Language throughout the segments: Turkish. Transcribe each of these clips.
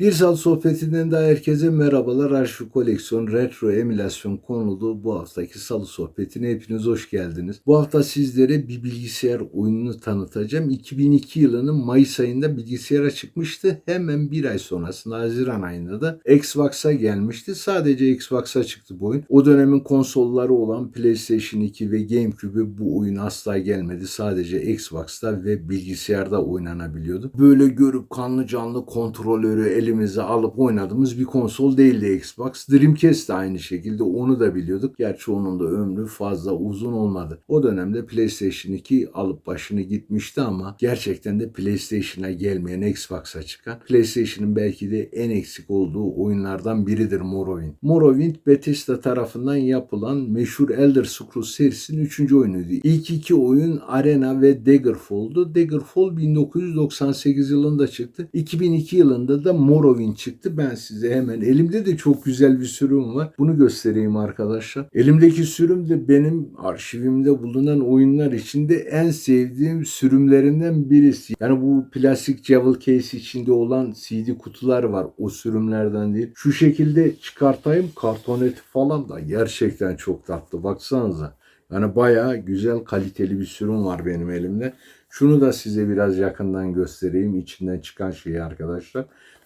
Bir saat sohbetinden daha herkese merhabalar. Arşiv koleksiyon retro emülasyon konulu bu haftaki salı sohbetine hepiniz hoş geldiniz. Bu hafta sizlere bir bilgisayar oyununu tanıtacağım. 2002 yılının Mayıs ayında bilgisayara çıkmıştı. Hemen bir ay sonrasında Haziran ayında da Xbox'a gelmişti. Sadece Xbox'a çıktı bu oyun. O dönemin konsolları olan PlayStation 2 ve GameCube'e bu oyun asla gelmedi. Sadece Xbox'ta ve bilgisayarda oynanabiliyordu. Böyle görüp kanlı canlı kontrolörü elimize alıp oynadığımız bir konsol değildi Xbox. Dreamcast de aynı şekilde onu da biliyorduk. Gerçi onun da ömrü fazla uzun olmadı. O dönemde PlayStation 2 alıp başını gitmişti ama gerçekten de PlayStation'a gelmeyen Xbox'a çıkan PlayStation'ın belki de en eksik olduğu oyunlardan biridir Morrowind. Morrowind Bethesda tarafından yapılan meşhur Elder Scrolls serisinin 3. oyunuydu. İlk iki oyun Arena ve Daggerfall'du. Daggerfall 1998 yılında çıktı. 2002 yılında da Morrowind çıktı. Ben size hemen elimde de çok güzel bir sürüm var. Bunu göstereyim arkadaşlar. Elimdeki sürüm de benim arşivimde bulunan oyunlar içinde en sevdiğim sürümlerinden birisi. Yani bu plastik Jewel case içinde olan CD kutular var. O sürümlerden değil. Şu şekilde çıkartayım. Kartoneti falan da gerçekten çok tatlı. Baksanıza. Yani bayağı güzel kaliteli bir sürüm var benim elimde. Şunu da size biraz yakından göstereyim. İçinden çıkan şeyi arkadaşlar.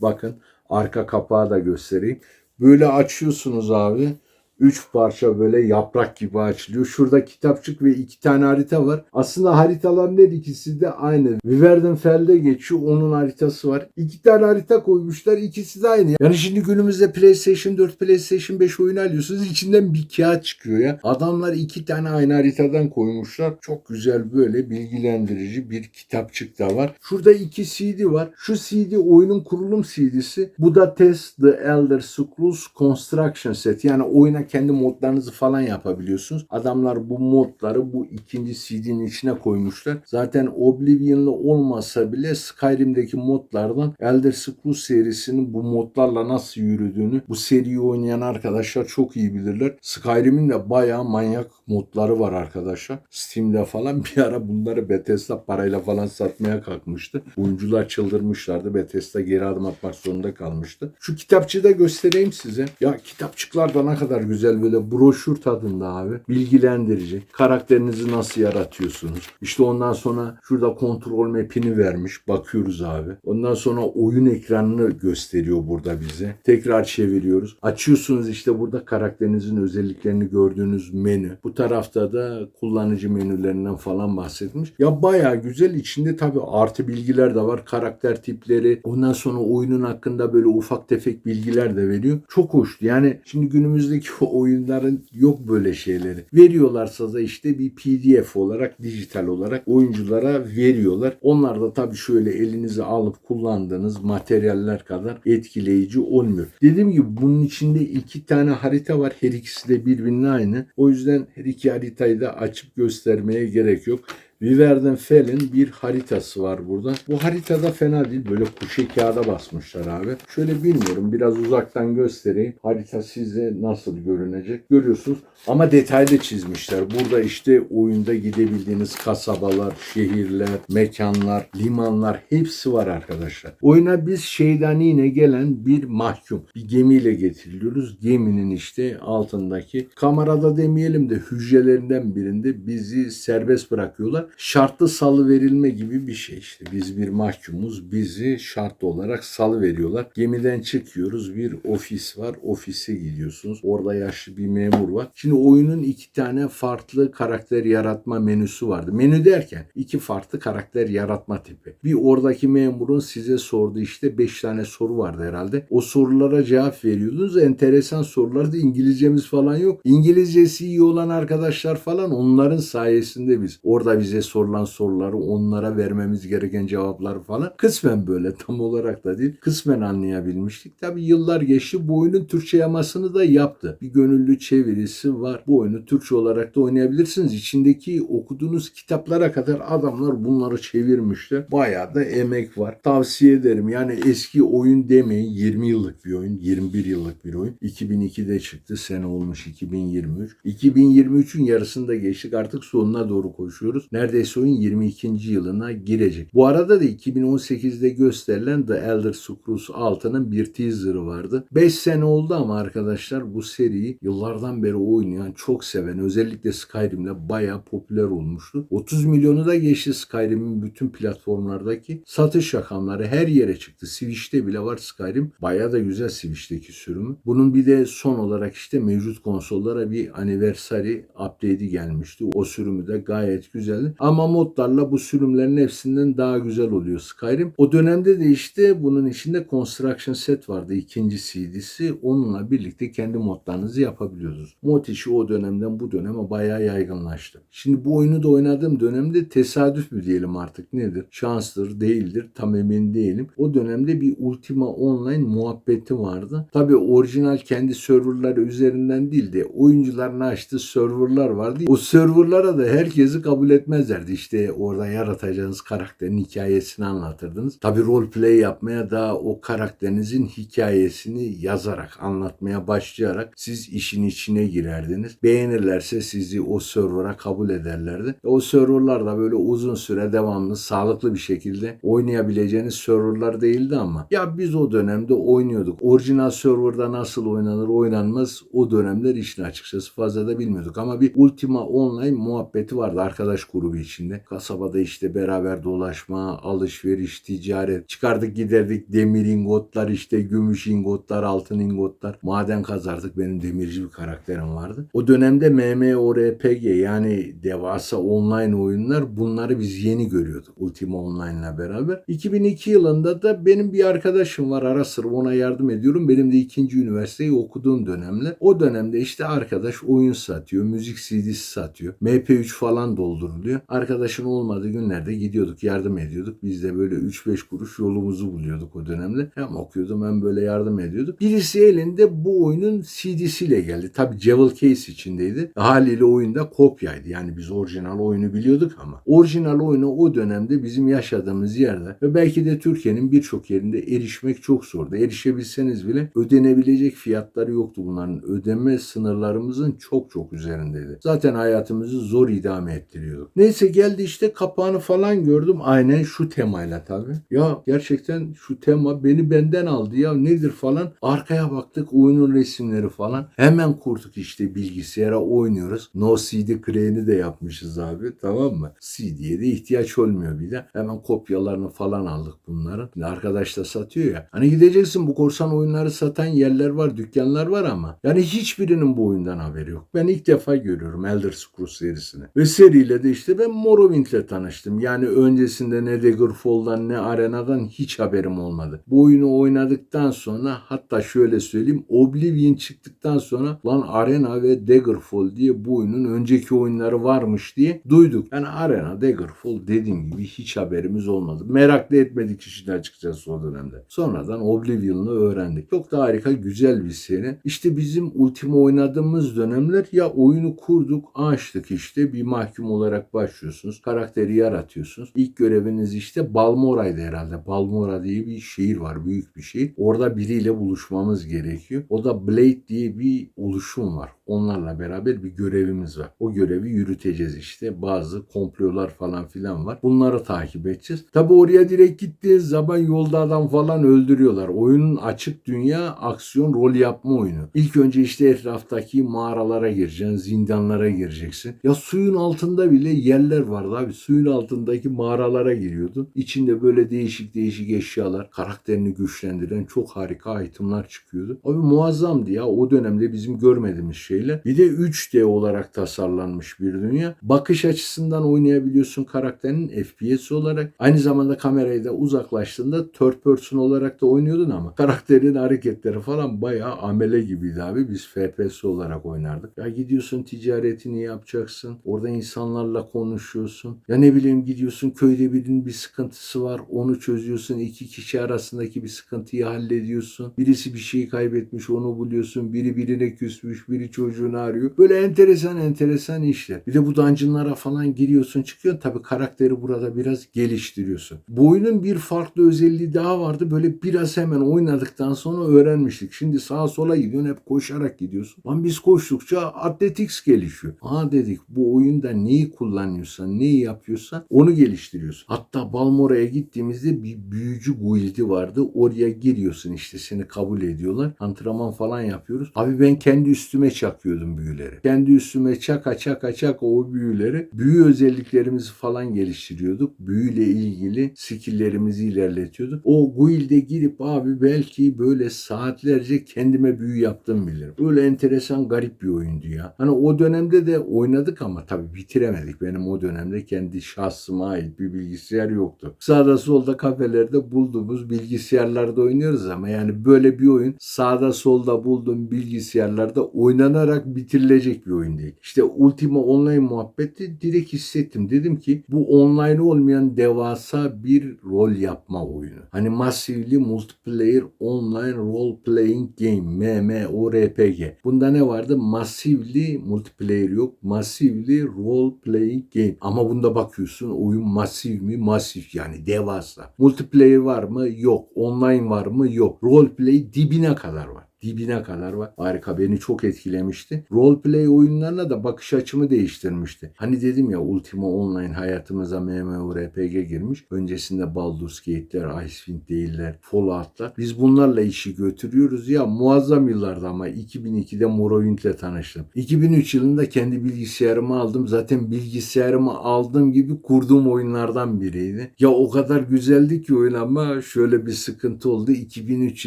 Bakın arka kapağı da göstereyim. Böyle açıyorsunuz abi. Üç parça böyle yaprak gibi açılıyor. Şurada kitapçık ve iki tane harita var. Aslında haritaların her ikisi de aynı. Viverdenfeld'e geçiyor. Onun haritası var. İki tane harita koymuşlar. İkisi de aynı. Yani şimdi günümüzde PlayStation 4, PlayStation 5 oyunu alıyorsunuz. İçinden bir kağıt çıkıyor ya. Adamlar iki tane aynı haritadan koymuşlar. Çok güzel böyle bilgilendirici bir kitapçık da var. Şurada iki CD var. Şu CD oyunun kurulum CD'si. Bu da Test The Elder Scrolls Construction Set. Yani oyuna kendi modlarınızı falan yapabiliyorsunuz. Adamlar bu modları bu ikinci CD'nin içine koymuşlar. Zaten Oblivion'lı olmasa bile Skyrim'deki modlardan Elder Scrolls serisinin bu modlarla nasıl yürüdüğünü bu seriyi oynayan arkadaşlar çok iyi bilirler. Skyrim'in de bayağı manyak modları var arkadaşlar. Steam'de falan bir ara bunları Bethesda parayla falan satmaya kalkmıştı. Oyuncular çıldırmışlardı. Bethesda geri adım atmak zorunda kalmıştı. Şu kitapçığı da göstereyim size. Ya kitapçıklar da ne kadar güzel böyle broşür tadında abi. Bilgilendirici. Karakterinizi nasıl yaratıyorsunuz? İşte ondan sonra şurada kontrol map'ini vermiş. Bakıyoruz abi. Ondan sonra oyun ekranını gösteriyor burada bize. Tekrar çeviriyoruz. Açıyorsunuz işte burada karakterinizin özelliklerini gördüğünüz menü. Bu tarafta da kullanıcı menülerinden falan bahsetmiş. Ya bayağı güzel. İçinde tabii artı bilgiler de var. Karakter tipleri. Ondan sonra oyunun hakkında böyle ufak tefek bilgiler de veriyor. Çok hoş. Yani şimdi günümüzdeki oyunların yok böyle şeyleri. Veriyorlarsa da işte bir PDF olarak, dijital olarak oyunculara veriyorlar. Onlar da tabii şöyle elinize alıp kullandığınız materyaller kadar etkileyici olmuyor. Dediğim gibi bunun içinde iki tane harita var. Her ikisi de birbirine aynı. O yüzden her iki haritayı da açıp göstermeye gerek yok. Viverdenfell'in bir haritası var burada. Bu haritada fena değil. Böyle kuşe kağıda basmışlar abi. Şöyle bilmiyorum biraz uzaktan göstereyim. Harita size nasıl görünecek görüyorsunuz. Ama detaylı çizmişler. Burada işte oyunda gidebildiğiniz kasabalar, şehirler, mekanlar, limanlar hepsi var arkadaşlar. Oyuna biz şeyden yine gelen bir mahkum. Bir gemiyle getiriliyoruz. Geminin işte altındaki kamerada demeyelim de hücrelerinden birinde bizi serbest bırakıyorlar şartlı salı verilme gibi bir şey işte. Biz bir mahkumuz, bizi şartlı olarak salı veriyorlar. Gemiden çıkıyoruz, bir ofis var, ofise gidiyorsunuz. Orada yaşlı bir memur var. Şimdi oyunun iki tane farklı karakter yaratma menüsü vardı. Menü derken iki farklı karakter yaratma tipi. Bir oradaki memurun size sorduğu işte beş tane soru vardı herhalde. O sorulara cevap veriyordunuz. Enteresan sorulardı. İngilizcemiz falan yok. İngilizcesi iyi olan arkadaşlar falan onların sayesinde biz orada bize sorulan soruları onlara vermemiz gereken cevaplar falan kısmen böyle tam olarak da değil kısmen anlayabilmiştik. Tabi yıllar geçti bu oyunun Türkçe yamasını da yaptı. Bir gönüllü çevirisi var. Bu oyunu Türkçe olarak da oynayabilirsiniz. İçindeki okuduğunuz kitaplara kadar adamlar bunları çevirmişler. Bayağı da emek var. Tavsiye ederim. Yani eski oyun demeyin 20 yıllık bir oyun. 21 yıllık bir oyun. 2002'de çıktı. Sene olmuş 2023. 2023'ün yarısında geçtik. Artık sonuna doğru koşuyoruz. Neredeyse neredeyse oyun 22. yılına girecek. Bu arada da 2018'de gösterilen The Elder Scrolls 6'nın bir teaserı vardı. 5 sene oldu ama arkadaşlar bu seriyi yıllardan beri oynayan, çok seven, özellikle Skyrim'le bayağı popüler olmuştu. 30 milyonu da geçti Skyrim'in bütün platformlardaki satış rakamları her yere çıktı. Switch'te bile var Skyrim. Bayağı da güzel Switch'teki sürümü. Bunun bir de son olarak işte mevcut konsollara bir anniversary update'i gelmişti. O sürümü de gayet güzeldi. Ama modlarla bu sürümlerin hepsinden daha güzel oluyor Skyrim. O dönemde de işte bunun içinde Construction Set vardı. ikinci CD'si. Onunla birlikte kendi modlarınızı yapabiliyorsunuz. Mod işi o dönemden bu döneme bayağı yaygınlaştı. Şimdi bu oyunu da oynadığım dönemde tesadüf mü diyelim artık nedir? Şanstır, değildir. Tam emin değilim. O dönemde bir Ultima Online muhabbeti vardı. Tabi orijinal kendi serverları üzerinden değil de oyuncuların açtığı serverlar vardı. O serverlara da herkesi kabul etmezlerdi. İşte orada yaratacağınız karakterin hikayesini anlatırdınız. Tabi roleplay yapmaya da o karakterinizin hikayesini yazarak, anlatmaya başlayarak siz işin içine girerdiniz. Beğenirlerse sizi o server'a kabul ederlerdi. O serverlar da böyle uzun süre devamlı, sağlıklı bir şekilde oynayabileceğiniz serverlar değildi ama ya biz o dönemde oynuyorduk. Orijinal serverda nasıl oynanır, oynanmaz o dönemler işin açıkçası fazla da bilmiyorduk. Ama bir Ultima Online muhabbeti vardı arkadaş grubu içinde. Kasabada işte beraber dolaşma, alışveriş, ticaret. Çıkardık giderdik demir ingotlar işte gümüş ingotlar, altın ingotlar. Maden kazardık. Benim demirci bir karakterim vardı. O dönemde MMORPG yani devasa online oyunlar bunları biz yeni görüyorduk Ultima Online'la beraber. 2002 yılında da benim bir arkadaşım var ara sıra ona yardım ediyorum. Benim de ikinci üniversiteyi okuduğum dönemler. O dönemde işte arkadaş oyun satıyor, müzik CD'si satıyor. MP3 falan dolduruluyor. Arkadaşın olmadığı günlerde gidiyorduk, yardım ediyorduk. Biz de böyle 3-5 kuruş yolumuzu buluyorduk o dönemde. Hem okuyordum hem böyle yardım ediyorduk. Birisi elinde bu oyunun CD'siyle geldi. Tabi Jewel Case içindeydi. Haliyle oyunda kopyaydı. Yani biz orijinal oyunu biliyorduk ama orijinal oyunu o dönemde bizim yaşadığımız yerde ve belki de Türkiye'nin birçok yerinde erişmek çok zordu. Erişebilseniz bile ödenebilecek fiyatları yoktu bunların. Ödeme sınırlarımızın çok çok üzerindeydi. Zaten hayatımızı zor idame ettiriyorduk. Neyse geldi işte kapağını falan gördüm. Aynen şu temayla tabii. Ya gerçekten şu tema beni benden aldı ya nedir falan. Arkaya baktık oyunun resimleri falan. Hemen kurduk işte bilgisayara oynuyoruz. No CD Crane'i de yapmışız abi tamam mı? CD'ye de ihtiyaç olmuyor bir de. Hemen kopyalarını falan aldık bunların. Şimdi arkadaş da satıyor ya. Hani gideceksin bu korsan oyunları satan yerler var, dükkanlar var ama yani hiçbirinin bu oyundan haberi yok. Ben ilk defa görüyorum Elder Scrolls serisini. Ve seriyle de işte ben Morrowind'le tanıştım. Yani öncesinde ne Daggerfall'dan ne Arena'dan hiç haberim olmadı. Bu oyunu oynadıktan sonra hatta şöyle söyleyeyim Oblivion çıktıktan sonra lan Arena ve Daggerfall diye bu oyunun önceki oyunları varmış diye duyduk. Yani Arena, Daggerfall dediğim gibi hiç haberimiz olmadı. Merak da etmedik işin açıkçası o dönemde. Sonradan Oblivion'u öğrendik. Çok da harika, güzel bir seri. İşte bizim Ultima oynadığımız dönemler ya oyunu kurduk, açtık işte bir mahkum olarak başlıyorsunuz. Karakteri yaratıyorsunuz. İlk göreviniz işte Balmora'ydı herhalde. Balmora diye bir şehir var, büyük bir şehir. Orada biriyle buluşmamız gerekiyor. O da Blade diye bir oluşum var. Onlarla beraber bir görevimiz var. O görevi yürüteceğiz işte. Bazı komplolar falan filan var. Bunları takip edeceğiz. Tabi oraya direkt gittiğiniz zaman yolda adam falan öldürüyorlar. Oyunun açık dünya aksiyon rol yapma oyunu. İlk önce işte etraftaki mağaralara gireceksin, zindanlara gireceksin. Ya suyun altında bile yerler vardı abi. Suyun altındaki mağaralara giriyordun. İçinde böyle değişik değişik eşyalar, karakterini güçlendiren çok harika itemlar çıkıyordu. Abi muazzamdı ya o dönemde bizim görmediğimiz şeyler. Bir de 3D olarak tasarlanmış bir dünya. Bakış açısından oynayabiliyorsun karakterin FPS olarak. Aynı zamanda kamerayı da uzaklaştığında third person olarak da oynuyordun ama karakterin hareketleri falan bayağı amele gibiydi abi. Biz FPS olarak oynardık. Ya gidiyorsun ticaretini yapacaksın. Orada insanlarla konuşuyorsun. Ya ne bileyim gidiyorsun köyde birinin bir sıkıntısı var. Onu çözüyorsun. iki kişi arasındaki bir sıkıntıyı hallediyorsun. Birisi bir şeyi kaybetmiş onu buluyorsun. Biri birine küsmüş. Biri çocuğunu arıyor. Böyle enteresan enteresan işler. Bir de bu dungeonlara falan giriyorsun çıkıyorsun. Tabii karakteri burada biraz geliştiriyorsun. Bu oyunun bir farklı özelliği daha vardı. Böyle biraz hemen oynadıktan sonra öğrenmiştik. Şimdi sağa sola gidiyorsun hep koşarak gidiyorsun. Lan biz koştukça atletiks gelişiyor. Aa dedik bu oyunda neyi kullanıyor oynuyorsan, neyi yapıyorsan onu geliştiriyorsun. Hatta Balmora'ya gittiğimizde bir büyücü guildi vardı. Oraya giriyorsun işte seni kabul ediyorlar. Antrenman falan yapıyoruz. Abi ben kendi üstüme çakıyordum büyüleri. Kendi üstüme çaka çaka çaka o büyüleri. Büyü özelliklerimizi falan geliştiriyorduk. Büyüyle ilgili skilllerimizi ilerletiyorduk. O guilde girip abi belki böyle saatlerce kendime büyü yaptım bilirim. Böyle enteresan garip bir oyundu ya. Hani o dönemde de oynadık ama tabii bitiremedik. Benim o dönemde kendi şahsıma ait bir bilgisayar yoktu. Sağda solda kafelerde bulduğumuz bilgisayarlarda oynuyoruz ama yani böyle bir oyun sağda solda bulduğum bilgisayarlarda oynanarak bitirilecek bir oyun değil. İşte Ultima Online muhabbeti direkt hissettim. Dedim ki bu online olmayan devasa bir rol yapma oyunu. Hani Massively Multiplayer Online Role Playing Game MMORPG. Bunda ne vardı? Massively Multiplayer yok. Massively Role Playing Game. Ama bunda bakıyorsun oyun masif mi? Masif yani devasa. Multiplayer var mı? Yok. Online var mı? Yok. Roleplay dibine kadar var dibine kadar var. Harika beni çok etkilemişti. Roleplay oyunlarına da bakış açımı değiştirmişti. Hani dedim ya Ultima Online hayatımıza MMORPG girmiş. Öncesinde Baldur's Gate'ler, Icewind değiller, Fallout'lar. Biz bunlarla işi götürüyoruz ya muazzam yıllarda ama 2002'de Morrowind'le tanıştım. 2003 yılında kendi bilgisayarımı aldım. Zaten bilgisayarımı aldığım gibi kurduğum oyunlardan biriydi. Ya o kadar güzeldi ki oyun ama şöyle bir sıkıntı oldu. 2003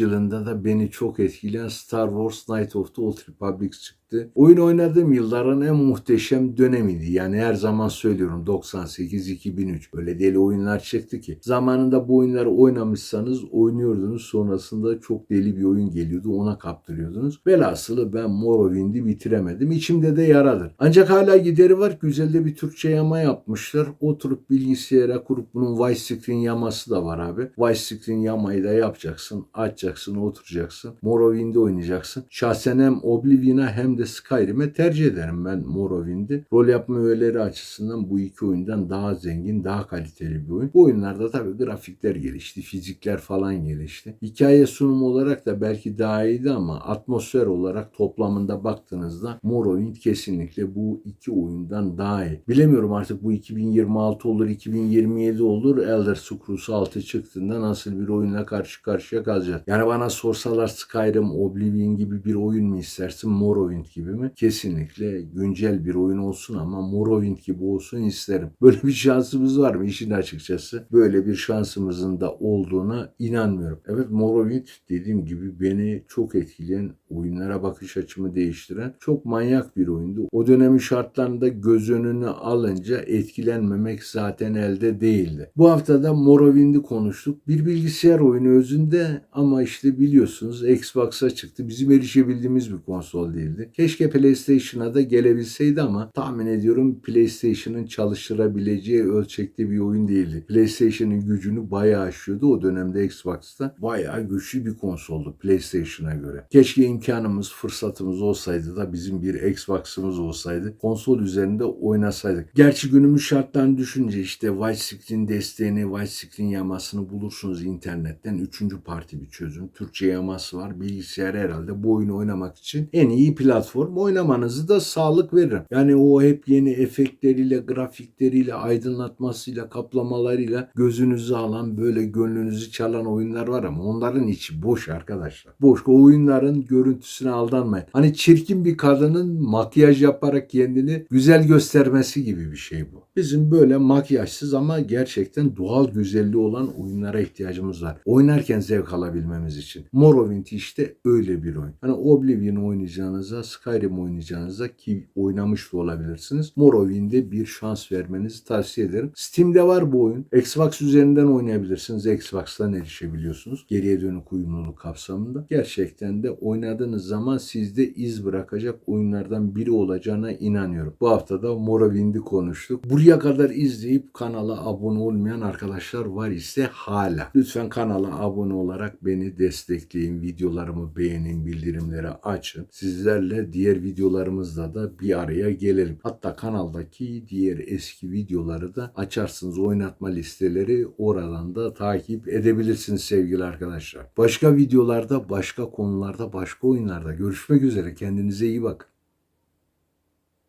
yılında da beni çok etkileyen Star Wars Knight of the Old Republic çıktı. Oyun oynadığım yılların en muhteşem dönemiydi. Yani her zaman söylüyorum 98-2003 böyle deli oyunlar çıktı ki. Zamanında bu oyunları oynamışsanız oynuyordunuz. Sonrasında çok deli bir oyun geliyordu. Ona kaptırıyordunuz. Velhasılı ben Morrowind'i bitiremedim. İçimde de yaradır. Ancak hala gideri var. Güzel de bir Türkçe yama yapmışlar. Oturup bilgisayara kurup bunun Vice Screen yaması da var abi. Vice Screen yamayı da yapacaksın. Açacaksın, oturacaksın. Morrowind'i oynayacaksın. Şahsen hem Oblivion'a hem de Skyrim'e tercih ederim ben Morrowind'i. Rol yapma öğeleri açısından bu iki oyundan daha zengin, daha kaliteli bir oyun. Bu oyunlarda tabii grafikler gelişti, fizikler falan gelişti. Hikaye sunumu olarak da belki daha iyiydi ama atmosfer olarak toplamında baktığınızda Morrowind kesinlikle bu iki oyundan daha iyi. Bilemiyorum artık bu 2026 olur, 2027 olur. Elder Scrolls 6 çıktığında nasıl bir oyunla karşı karşıya kalacağız. Yani bana sorsalar Skyrim, Oblivion gibi bir oyun mu istersin, Morrowind gibi mi? Kesinlikle güncel bir oyun olsun ama Morrowind gibi olsun isterim. Böyle bir şansımız var mı işin açıkçası? Böyle bir şansımızın da olduğuna inanmıyorum. Evet Morrowind dediğim gibi beni çok etkileyen oyunlara bakış açımı değiştiren çok manyak bir oyundu. O dönemin şartlarında göz önüne alınca etkilenmemek zaten elde değildi. Bu hafta da Morrowind'i konuştuk. Bir bilgisayar oyunu özünde ama işte biliyorsunuz Xbox'a çıktı. Bizim erişebildiğimiz bir konsol değildi. Keşke PlayStation'a da gelebilseydi ama tahmin ediyorum PlayStation'ın çalıştırabileceği ölçekte bir oyun değildi. PlayStation'ın gücünü bayağı aşıyordu. O dönemde Xbox'ta bayağı güçlü bir konsoldu PlayStation'a göre. Keşke imkanımız, fırsatımız olsaydı da bizim bir Xbox'ımız olsaydı. Konsol üzerinde oynasaydık. Gerçi günümüz şartlarını düşünce işte White Screen desteğini, White Screen yamasını bulursunuz internetten. Üçüncü parti bir çözüm. Türkçe yaması var. Bilgisayar herhalde bu oyunu oynamak için en iyi platform. Oynamanızı da sağlık veririm. Yani o hep yeni efektleriyle, grafikleriyle, aydınlatmasıyla, kaplamalarıyla gözünüzü alan böyle gönlünüzü çalan oyunlar var ama onların içi boş arkadaşlar. Boş. O oyunların görüntüsüne aldanmayın. Hani çirkin bir kadının makyaj yaparak kendini güzel göstermesi gibi bir şey bu. Bizim böyle makyajsız ama gerçekten doğal güzelliği olan oyunlara ihtiyacımız var. Oynarken zevk alabilmemiz için. Morrowind işte öyle bir oyun. Hani Oblivion oynayacağınıza, Skyrim oynayacağınıza ki oynamış da olabilirsiniz. Morrowind'e bir şans vermenizi tavsiye ederim. Steam'de var bu oyun. Xbox üzerinden oynayabilirsiniz. Xbox'tan erişebiliyorsunuz. Geriye dönük uyumluluk kapsamında. Gerçekten de oynadığınız zaman sizde iz bırakacak oyunlardan biri olacağına inanıyorum. Bu hafta da Morrowind'i konuştuk. Buraya kadar izleyip kanala abone olmayan arkadaşlar var ise hala. Lütfen kanala abone olarak beni destekleyin. Videolarımı beğenin, bildirimleri açın. Sizlerle diğer videolarımızda da bir araya gelelim. Hatta kanaldaki diğer eski videoları da açarsınız. Oynatma listeleri oradan da takip edebilirsiniz sevgili arkadaşlar. Başka videolarda, başka konularda, başka oyunlarda görüşmek üzere. Kendinize iyi bakın.